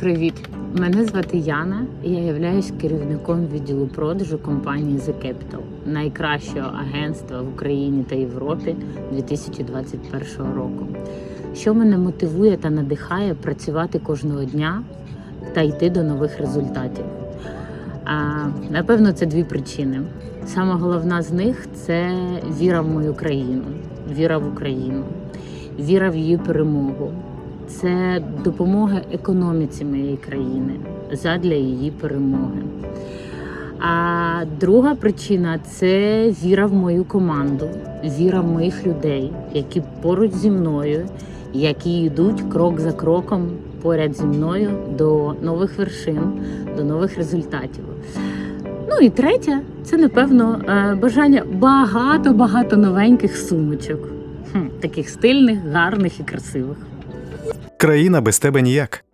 Привіт! Мене звати Яна, я являюсь керівником відділу продажу компанії The Capital, найкращого агентства в Україні та Європі 2021 року. Що мене мотивує та надихає працювати кожного дня та йти до нових результатів? А, напевно, це дві причини. Саме головна з них це віра в мою країну, віра в Україну, віра в її перемогу. Це допомога економіці моєї країни задля її перемоги. А друга причина це віра в мою команду, віра в моїх людей, які поруч зі мною, які йдуть крок за кроком поряд зі мною до нових вершин, до нових результатів. Ну і третє, це напевно е, бажання багато-багато новеньких сумочок, Хм, таких стильних, гарних і красивих. Країна без тебе ніяк.